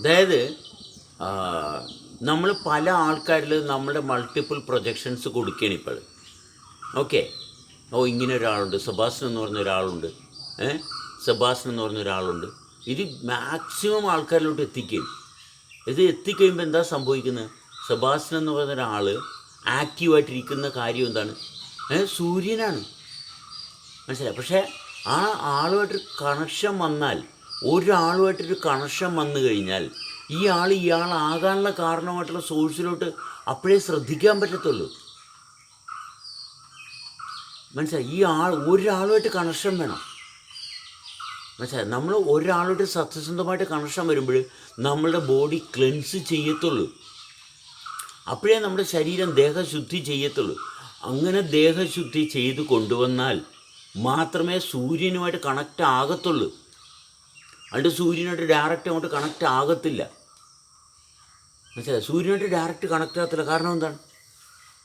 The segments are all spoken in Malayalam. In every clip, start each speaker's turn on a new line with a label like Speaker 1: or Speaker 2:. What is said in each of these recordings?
Speaker 1: അതായത് നമ്മൾ പല ആൾക്കാരിൽ നമ്മുടെ മൾട്ടിപ്പിൾ പ്രൊജക്ഷൻസ് കൊടുക്കുകയാണ് ഇപ്പോൾ ഓക്കെ? ഓ ഇങ്ങനെ ഒരാളുണ്ട്. സെബാസ്റ്റ്യൻ എന്ന് പറഞ്ഞ ഒരാളുണ്ട്. ഏ? സെബാസ്റ്റ്യൻ എന്ന് പറഞ്ഞ ഒരാളുണ്ട്. ഇത് മാക്സിമം ആൾക്കാരിലോട്ട് എത്തിക്കും ഇത് എത്തിക്കഴിയുമ്പോൾ എന്താ സംഭവിക്കുന്നത് സെബാസ്റ്റ്യൻ എന്ന് പറഞ്ഞ ഒരാൾ ആക്റ്റീവായിട്ടിരിക്കുന്ന കാര്യം എന്താണ്? ഏ സൂര്യനാണ്. മനസ്സിലായി? പക്ഷേ ആ ആളുമായിട്ടൊരു കണക്ഷൻ വന്നാൽ ഒരാളുമായിട്ടൊരു കണക്ഷൻ വന്നു കഴിഞ്ഞാൽ ഈ ആൾ ഇയാളാകാനുള്ള കാരണമായിട്ടുള്ള സോഴ്സിലോട്ട് അപ്പോഴേ ശ്രദ്ധിക്കാൻ പറ്റത്തുള്ളൂ. മനസ്സിലായി? ഈ ആൾ ഒരാളുമായിട്ട് കണക്ഷൻ വേണം. മനസ്സിലായി? നമ്മൾ ഒരാളോട്ട് സത്യസന്ധമായിട്ട് കണക്ഷൻ വരുമ്പോൾ നമ്മളുടെ ബോഡി ക്ലെൻസ് ചെയ്യത്തുള്ളൂ. അപ്പോഴേ നമ്മുടെ ശരീരം ദേഹശുദ്ധി ചെയ്യത്തുള്ളൂ. അങ്ങനെ ദേഹശുദ്ധി ചെയ്ത് കൊണ്ടുവന്നാൽ മാത്രമേ സൂര്യനുമായിട്ട് കണക്റ്റ് ആകത്തുള്ളൂ. അല്ലാണ്ട് സൂര്യനായിട്ട് ഡയറക്റ്റ് അങ്ങോട്ട് കണക്റ്റ് ആകത്തില്ല. മനസ്സിലായി? സൂര്യനായിട്ട് ഡയറക്റ്റ് കണക്റ്റ് ആകത്തില്ല. കാരണം എന്താണ്?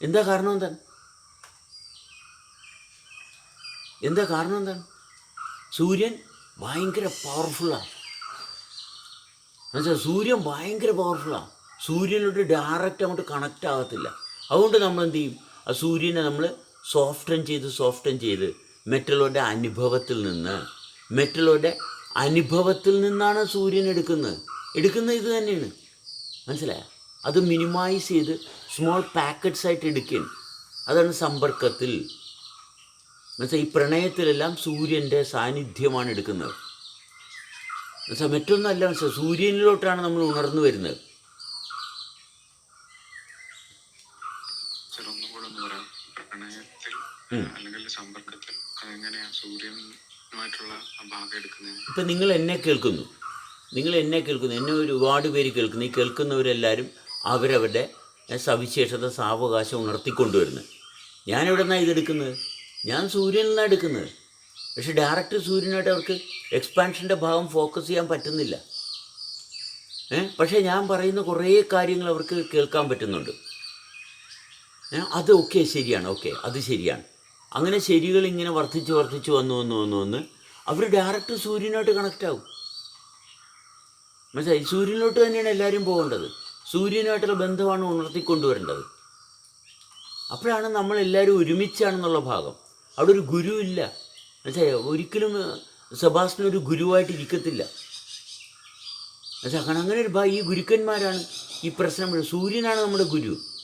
Speaker 1: എന്താ കാരണം എന്താണ്? എന്താ കാരണം എന്താണ്? സൂര്യൻ ഭയങ്കര പവർഫുള്ളാണ് മനസ്സിലായി? സൂര്യൻ ഭയങ്കര പവർഫുള്ളാണ് സൂര്യനോട് ഡയറക്റ്റ് അങ്ങോട്ട് കണക്റ്റ് ആകത്തില്ല. അതുകൊണ്ട് നമ്മൾ എന്ത് ചെയ്യും? ആ സൂര്യനെ നമ്മൾ സോഫ്റ്റൻ ചെയ്ത് സോഫ്റ്റൻ ചെയ്ത് മെറ്റലോടെ അനുഭവത്തിൽ നിന്ന് മെറ്റലോടെ അനുഭവത്തിൽ നിന്നാണ് സൂര്യൻ എടുക്കുന്നത്. എടുക്കുന്ന ഇത് തന്നെയാണ്. മനസ്സിലായോ? അത് മിനിമൈസ് ചെയ്ത് സ്മോൾ പാക്കറ്റ്സ് ആയിട്ട് എടുക്കുകയാണ്. അതാണ് സമ്പർക്കത്തിൽ. എന്നുവെച്ചാൽ ഈ പ്രണയത്തിലെല്ലാം സൂര്യന്റെ സാന്നിധ്യമാണ് എടുക്കുന്നത്. എന്നുവെച്ചാൽ മറ്റൊന്നല്ല മനസ്സിലായി? സൂര്യനിലോട്ടാണ് നമ്മൾ ഉണർന്നു വരുന്നത്.
Speaker 2: അല്ലെങ്കിൽ സമ്പർക്കത്തിൽ അതെങ്ങനെയാ? എടുക്കുന്നത്
Speaker 1: ഇപ്പം നിങ്ങൾ എന്നെ കേൾക്കുന്നു. നിങ്ങൾ എന്നെ കേൾക്കുന്നു. എന്നെ ഒരുപാട് പേര് കേൾക്കുന്നു. ഈ കേൾക്കുന്നവരെല്ലാവരും അവരവരുടെ സവിശേഷത സാവകാശം ഉണർത്തിക്കൊണ്ടുവരുന്നത് ഞാനെവിടെ നിന്നാണ് ഇതെടുക്കുന്നത് ഞാൻ സൂര്യനിൽ നിന്നാണ് എടുക്കുന്നത്. പക്ഷെ ഡയറക്റ്റ് സൂര്യനായിട്ട് അവർക്ക് എക്സ്പാൻഷന്റെ ഭാഗം ഫോക്കസ് ചെയ്യാൻ പറ്റുന്നില്ല. പക്ഷേ ഞാൻ പറയുന്ന കുറേ കാര്യങ്ങൾ അവർക്ക് കേൾക്കാൻ പറ്റുന്നുണ്ട്. അത് ഓക്കെ ശരിയാണ്. ഓക്കെ അത് ശരിയാണ്. അങ്ങനെ ശരികൾ ഇങ്ങനെ വർദ്ധിച്ച് വർദ്ധിച്ച് വന്നു വന്നു വന്നു വന്ന് അവർ ഡയറക്റ്റ് സൂര്യനായിട്ട് കണക്റ്റ് ആവും. മനസ്സിലായി? സൂര്യനിലോട്ട് തന്നെയാണ് എല്ലാവരും പോകേണ്ടത്. സൂര്യനുമായിട്ടുള്ള ബന്ധമാണ് ഉണർത്തിക്കൊണ്ടുവരേണ്ടത്. അപ്പോഴാണ് നമ്മൾ എല്ലാവരും ഒരുമിച്ചാണെന്നുള്ള ഭാഗം. അവിടെ ഒരു ഗുരു ഇല്ല. മനസ്സിലായി? ഒരിക്കലും സെബാസ്റ്റിന് ഒരു ഗുരുവായിട്ട് ഇരിക്കത്തില്ല. മനസ്സിലാക്കണം അങ്ങനെ ഒരു ഈ ഗുരുക്കന്മാരാണ് ഈ പ്രശ്നം സൂര്യനാണ് നമ്മുടെ ഗുരു.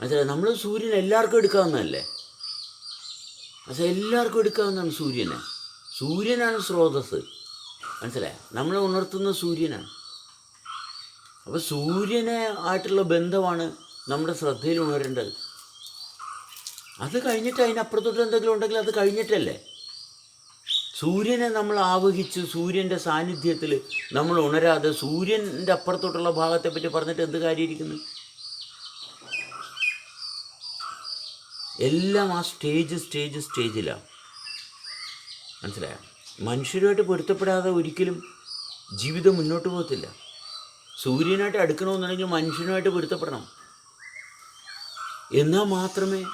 Speaker 1: മനസ്സിലായി നമ്മൾ സൂര്യൻ എല്ലാവർക്കും എടുക്കാവുന്നതല്ലേ? അച്ഛ എല്ലാവർക്കും എടുക്കാവുന്നതാണ് സൂര്യനെ. സൂര്യനാണ് സ്രോതസ് മനസ്സിലായോ? നമ്മളെ ഉണർത്തുന്ന സൂര്യനാണ്. അപ്പോൾ സൂര്യനെ ആയിട്ടുള്ള ബന്ധമാണ് നമ്മുടെ ശ്രദ്ധയിൽ ഉണരേണ്ടത്. അത് കഴിഞ്ഞിട്ട് അതിനപ്പുറത്തോട്ട് എന്തെങ്കിലും ഉണ്ടെങ്കിൽ അത് കഴിഞ്ഞിട്ടല്ലേ? സൂര്യനെ നമ്മൾ ആവഹിച്ച് സൂര്യന്റെ സാന്നിധ്യത്തിൽ നമ്മൾ ഉണരാതെ സൂര്യന്റെ അപ്പുറത്തോട്ടുള്ള ഭാഗത്തെപ്പറ്റി പറഞ്ഞിട്ട് എന്ത് കാര്യമിരിക്കുന്നു എല്ലാം ആ സ്റ്റേജ് സ്റ്റേജ് സ്റ്റേജിലാണ് മനസ്സിലായോ? മനുഷ്യരുമായിട്ട് പൊരുത്തപ്പെടാതെ ഒരിക്കലും ജീവിതം മുന്നോട്ട് പോകത്തില്ല. സൂര്യനായിട്ട് അടുക്കണമെന്നുണ്ടെങ്കിൽ മനുഷ്യനുമായിട്ട് പൊരുത്തപ്പെടണം. എന്നാൽ മാത്രമേ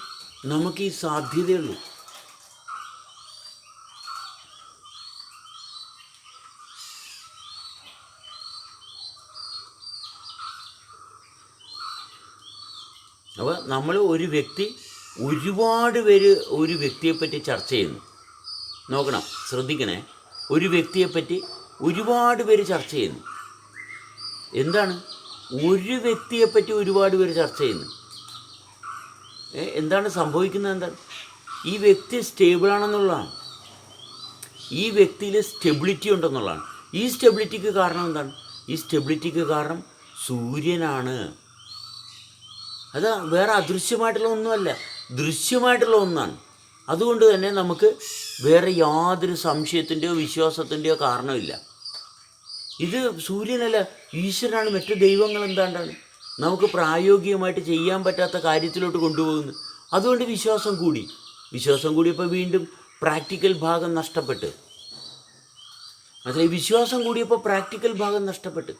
Speaker 1: നമുക്ക് ഈ സാധ്യതയുള്ളൂ. അപ്പോൾ നമ്മൾ ഒരു വ്യക്തി ഒരുപാട് പേര് ഒരു വ്യക്തിയെപ്പറ്റി ചർച്ച ചെയ്യുന്നു. നോക്കണം ശ്രദ്ധിക്കണേ. ഒരു വ്യക്തിയെപ്പറ്റി ഒരുപാട് പേര് ചർച്ച ചെയ്യുന്നു. എന്താണ്? ഒരു വ്യക്തിയെപ്പറ്റി ഒരുപാട് പേര് ചർച്ച ചെയ്യുന്നു. എന്താണ് സംഭവിക്കുന്നത് എന്താണ്? ഈ വ്യക്തി സ്റ്റേബിളാണെന്നുള്ളതാണ്. ഈ വ്യക്തിയിൽ സ്റ്റെബിലിറ്റി ഉണ്ടെന്നുള്ളതാണ്. ഈ സ്റ്റെബിലിറ്റിക്ക് കാരണം എന്താണ്? ഈ സ്റ്റെബിലിറ്റിക്ക് കാരണം സൂര്യനാണ്. അത് വേറെ അദൃശ്യമായിട്ടുള്ള ഒന്നുമല്ല. ദൃശ്യമായിട്ടുള്ള ഒന്നാണ്. അതുകൊണ്ട് തന്നെ നമുക്ക് വേറെ യാതൊരു സംശയത്തിന്റെയോ വിശ്വാസത്തിന്റെയോ കാരണമില്ല. ഇത് സൂര്യനല്ല ഈശ്വരനാണ് മറ്റു ദൈവങ്ങൾ എന്താണ്ടാണ്? നമുക്ക് പ്രായോഗികമായിട്ട് ചെയ്യാൻ പറ്റാത്ത കാര്യത്തിലോട്ട് കൊണ്ടുപോകുന്നു. അതുകൊണ്ട് വിശ്വാസം കൂടി. വിശ്വാസം കൂടിയപ്പോൾ വീണ്ടും പ്രാക്ടിക്കൽ ഭാഗം നഷ്ടപ്പെട്ട്. അതായത് വിശ്വാസം കൂടിയപ്പോൾ പ്രാക്ടിക്കൽ ഭാഗം നഷ്ടപ്പെട്ട്.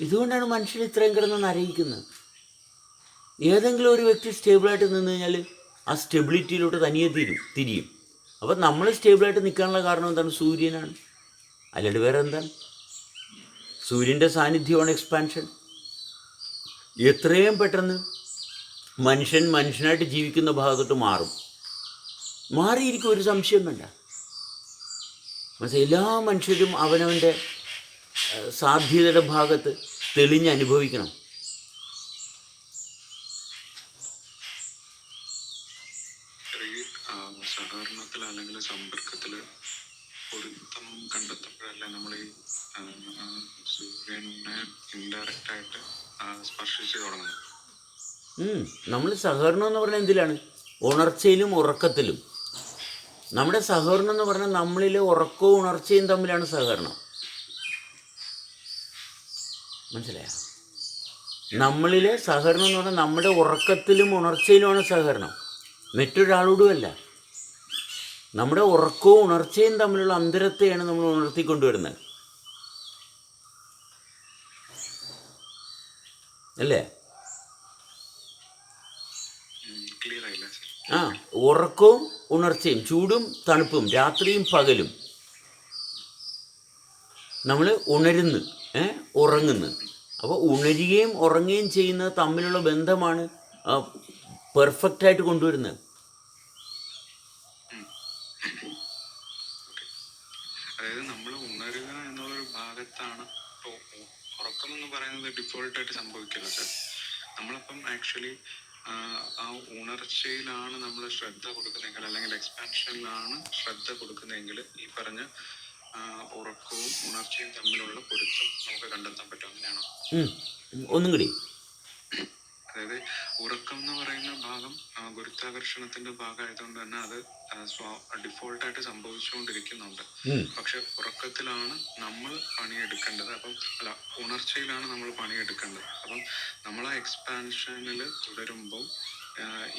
Speaker 1: ഇതുകൊണ്ടാണ് മനുഷ്യൻ ഇത്രയും കിടന്ന് നരയിക്കുന്നത് ഏതെങ്കിലും ഒരു വ്യക്തി സ്റ്റേബിളായിട്ട് നിന്ന് കഴിഞ്ഞാൽ ആ സ്റ്റെബിലിറ്റിയിലോട്ട് തനിയെ തിരും തിരിയും. അപ്പം നമ്മൾ സ്റ്റേബിളായിട്ട് നിൽക്കാനുള്ള കാരണം എന്താണ്? സൂര്യനാണ്. അല്ലാണ്ട് വേറെ എന്താണ്? സൂര്യന്റെ സാന്നിധ്യമാണ് എക്സ്പാൻഷൻ എത്രയും പെട്ടെന്ന് മനുഷ്യൻ മനുഷ്യനായിട്ട് ജീവിക്കുന്ന ഭാഗത്തോട്ട് മാറും. മാറിയിരിക്കും ഒരു സംശയം വേണ്ട. മനസ്സിലായി? എല്ലാ മനുഷ്യരും അവനവന്റെ സാധ്യതയുടെ ഭാഗത്ത് തെളിഞ്ഞ് അനുഭവിക്കണം
Speaker 2: ഈ ആ, സഹകരണത്തിൽ അല്ലെങ്കിൽ സമ്പർക്കത്തിൽ പൊരുത്തം കണ്ടെത്തുമ്പോഴല്ലേ നമ്മൾ ഈ ആ, ആ, സൂര്യനെ
Speaker 1: നമ്മൾ സഹകരണം എന്ന് പറഞ്ഞാൽ എന്തിലാണ്? ഉണർച്ചയിലും ഉറക്കത്തിലും. നമ്മുടെ സഹകരണം എന്ന് പറഞ്ഞാൽ നമ്മളിലെ ഉറക്കവും ഉണർച്ചയും തമ്മിലാണ് സഹകരണം. മനസ്സിലായോ? നമ്മളിലെ സഹകരണം എന്ന് പറഞ്ഞാൽ നമ്മുടെ ഉറക്കത്തിലും ഉണർച്ചയിലുമാണ് സഹകരണം. മറ്റൊരാളോടുമല്ല. നമ്മുടെ ഉറക്കവും ഉണർച്ചയും തമ്മിലുള്ള അന്തരത്തെയാണ് നമ്മൾ ഉണർത്തിക്കൊണ്ടുവരുന്നത്. അല്ലേ? ആ ഉറക്കവും ഉണർച്ചയും ചൂടും തണുപ്പും രാത്രിയും പകലും. നമ്മൾ ഉണരുന്ന് ഉറങ്ങുന്നു. അപ്പോൾ ഉണരുകയും ഉറങ്ങുകയും ചെയ്യുന്ന തമ്മിലുള്ള ബന്ധമാണ് പെർഫെക്റ്റ് ആയിട്ട് കൊണ്ടുവരുന്നത്.
Speaker 2: അതായത് നമ്മൾ ഉണരുക എന്നുള്ളൊരു ഭാഗത്താണ് ഉറക്കം എന്ന് പറയുന്നത് ഡിഫോൾട്ടായിട്ട് സംഭവിക്കില്ല സാർ നമ്മളിപ്പം ആക്ച്വലി ആ ഉണർച്ചയിലാണ് നമ്മൾ ശ്രദ്ധ കൊടുക്കുന്നതെങ്കിൽ അല്ലെങ്കിൽ എക്സ്പാൻഷനിലാണ് ശ്രദ്ധ കൊടുക്കുന്നതെങ്കിൽ ഈ പറഞ്ഞ ഉറക്കവും ഉണർച്ചയും തമ്മിലുള്ള പൊരുത്തം നമുക്ക് കണ്ടെത്താൻ പറ്റും. അങ്ങനെയാണോ?
Speaker 1: ഒന്നും കൂടി
Speaker 2: അതായത് ഉറക്കം എന്ന് പറയുന്ന ഭാഗം ഗുരുത്വാകർഷണത്തിന്റെ ഭാഗമായതുകൊണ്ട് തന്നെ അത് ഡിഫോൾട്ടായിട്ട് സംഭവിച്ചുകൊണ്ടിരിക്കുന്നുണ്ട്. പക്ഷെ ഉറക്കത്തിലാണ് നമ്മൾ പണിയെടുക്കേണ്ടത്. അപ്പം അല്ല ഉണർച്ചയിലാണ് നമ്മൾ പണിയെടുക്കേണ്ടത്. അപ്പം നമ്മൾ ആ എക്സ്പാൻഷനിൽ തുടരുമ്പോൾ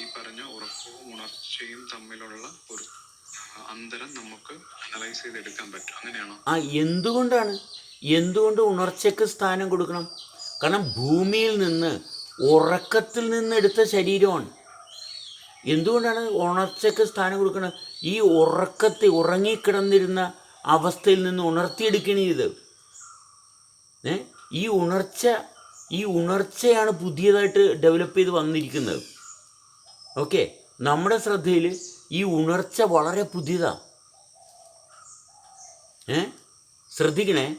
Speaker 2: ഈ പറഞ്ഞ ഉറക്കവും ഉണർച്ചയും തമ്മിലുള്ള ഒരു അന്തരം നമുക്ക് അനലൈസ് ചെയ്തെടുക്കാൻ പറ്റും. അങ്ങനെയാണോ?
Speaker 1: ആ എന്തുകൊണ്ടാണ്? എന്തുകൊണ്ട് ഉണർച്ചയ്ക്ക് സ്ഥാനം കൊടുക്കണം? കാരണം ഭൂമിയിൽ നിന്ന് ഉറക്കത്തിൽ നിന്നെടുത്ത ശരീരമാണ്. എന്തുകൊണ്ടാണ് ഉണർച്ചയ്ക്ക് സ്ഥാനം കൊടുക്കുന്നത് ഈ ഉറക്കത്തെ ഉറങ്ങിക്കിടന്നിരുന്ന അവസ്ഥയിൽ നിന്ന് ഉണർത്തിയെടുക്കണേ ഇത്. ഏ? ഈ ഉണർച്ച ഈ ഉണർച്ചയാണ് പുതിയതായിട്ട് ഡെവലപ്പ് ചെയ്ത് വന്നിരിക്കുന്നത്. ഓക്കെ നമ്മുടെ ശ്രദ്ധയിൽ ഈ ഉണർച്ച വളരെ പുതിയതാണ് ഏ? ശ്രദ്ധിക്കണേ.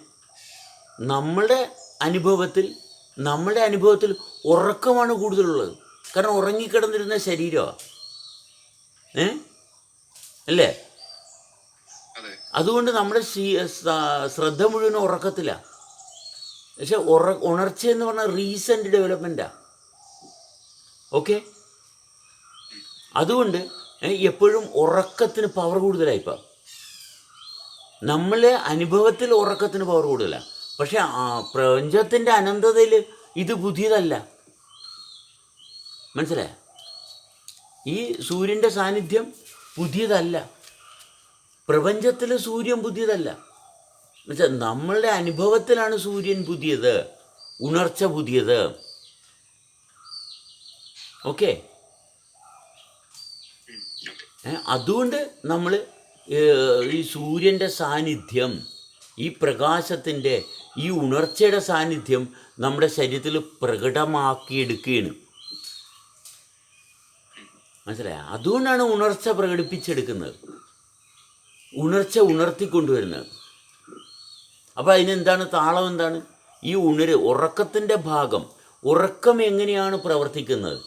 Speaker 1: നമ്മളുടെ അനുഭവത്തിൽ നമ്മുടെ അനുഭവത്തിൽ ഉറക്കമാണ് കൂടുതലുള്ളത്. കാരണം ഉറങ്ങിക്കിടന്നിരുന്ന ശരീരമാണ് ഏ? അല്ലേ? അതുകൊണ്ട് നമ്മുടെ ശ്രദ്ധ മുഴുവൻ ഉറക്കത്തില്ല പക്ഷെ ഉറ ഉണർച്ച എന്ന് പറഞ്ഞാൽ റീസെന്റ് ഡെവലപ്മെന്റാണ് ഓക്കെ? അതുകൊണ്ട് എപ്പോഴും ഉറക്കത്തിന് പവർ കൂടുതലാണ് ഇപ്പം. നമ്മളെ അനുഭവത്തിൽ ഉറക്കത്തിന് പവർ കൂടുതലാണ് പക്ഷെ പ്രപഞ്ചത്തിന്റെ അനന്തതയിൽ ഇത് പുതിയതല്ല. മനസ്സിലായ? ഈ സൂര്യന്റെ സാന്നിധ്യം പുതിയതല്ല. പ്രപഞ്ചത്തിൽ സൂര്യൻ പുതിയതല്ല. എന്നുവെച്ചാൽ നമ്മളുടെ അനുഭവത്തിലാണ് സൂര്യൻ പുതിയത്. ഉണർച്ച പുതിയത്. ഓക്കെ? അതുകൊണ്ട് നമ്മൾ ഈ സൂര്യന്റെ സാന്നിധ്യം ഈ പ്രകാശത്തിന്റെ ഈ ഉണർച്ചയുടെ സാന്നിധ്യം നമ്മുടെ ശരീരത്തിൽ പ്രകടമാക്കിയെടുക്കുകയാണ്. മനസ്സിലായ? അതുകൊണ്ടാണ് ഉണർച്ച പ്രകടിപ്പിച്ചെടുക്കുന്നത്. ഉണർച്ച ഉണർത്തിക്കൊണ്ടുവരുന്നത്. അപ്പോൾ അതിനെന്താണ്? താളം എന്താണ്? ഈ ഉണര് ഉറക്കത്തിന്റെ ഭാഗം ഉറക്കം എങ്ങനെയാണ് പ്രവർത്തിക്കുന്നത്?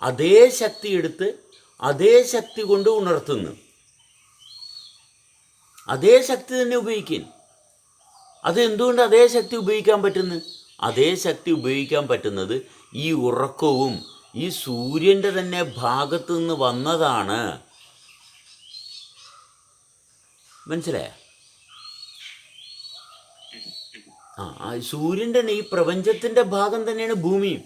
Speaker 1: അതേ ശക്തി എടുത്ത് അതേ ശക്തി കൊണ്ട് ഉണർത്തുന്നു. അതേ ശക്തി തന്നെ ഉപയോഗിക്കും അത് എന്തുകൊണ്ട് അതേ ശക്തി ഉപയോഗിക്കാൻ പറ്റുന്നത് അതേ ശക്തി ഉപയോഗിക്കാൻ പറ്റുന്നത് ഈ ഉറക്കവും ഈ സൂര്യന്റെ തന്നെ ഭാഗത്തു നിന്ന് വന്നതാണ്. മനസ്സിലായ? ആ സൂര്യന്റെ ഈ പ്രപഞ്ചത്തിന്റെ ഭാഗം തന്നെയാണ് ഭൂമിയും.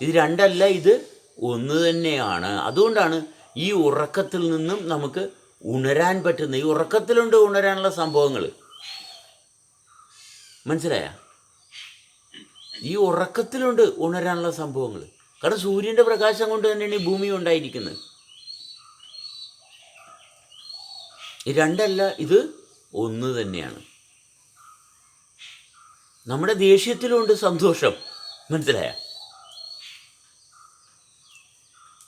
Speaker 1: ഇത് രണ്ടല്ല ഇത് ഒന്ന് തന്നെയാണ്. അതുകൊണ്ടാണ് ഈ ഉറക്കത്തിൽ നിന്നും നമുക്ക് ഉണരാൻ പറ്റുന്ന ഈ ഉറക്കത്തിലുണ്ട് ഉണരാനുള്ള സംഭവങ്ങൾ മനസ്സിലായ? ഈ ഉറക്കത്തിലുണ്ട് ഉണരാനുള്ള സംഭവങ്ങൾ കാരണം സൂര്യന്റെ പ്രകാശം കൊണ്ട് തന്നെയാണ് ഈ ഭൂമി ഉണ്ടായിരിക്കുന്നത്. രണ്ടല്ല ഇത് ഒന്ന് തന്നെയാണ്. നമ്മുടെ ദേഷ്യത്തിലുണ്ട് സന്തോഷം. മനസ്സിലായ?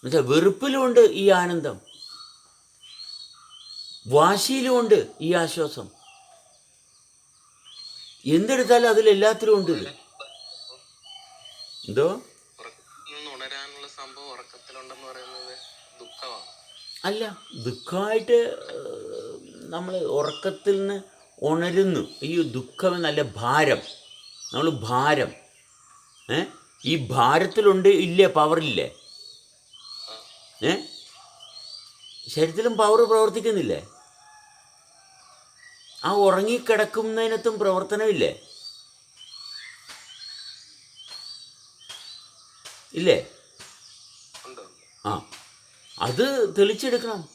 Speaker 1: മനസ്സിലായ? വെറുപ്പിലുമുണ്ട് ഈ ആനന്ദം. വാശിയിലുമുണ്ട് ഈ ആശ്വാസം. എന്തെടുത്താലും അതിലെല്ലാത്തിലും ഉണ്ട്. എന്തോ? അല്ല ദുഃഖമായിട്ട് നമ്മൾ ഉറക്കത്തിൽ നിന്ന് ഉണരുന്നു. ഈ ദുഃഖം നല്ല ഭാരം. നമ്മൾ ഭാരം. ഏ? ഈ ഭാരത്തിലുണ്ട് ഇല്ലേ പവറില്ലേ ഏ? ശരീരത്തിലും പവർ പ്രവർത്തിക്കുന്നില്ലേ? ആ ഉറങ്ങിക്കിടക്കുന്നതിനകത്തും പ്രവർത്തനമില്ലേ? ഇല്ലേ. ആ അത് തെളിച്ചെടുക്കണം.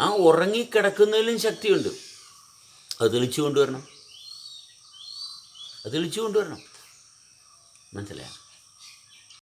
Speaker 1: ആ ഉറങ്ങിക്കിടക്കുന്നതിലും ശക്തിയുണ്ട്. അത് തെളിച്ചു കൊണ്ടുവരണം അത് തെളിച്ചു കൊണ്ടുവരണം മനസ്സിലായോ?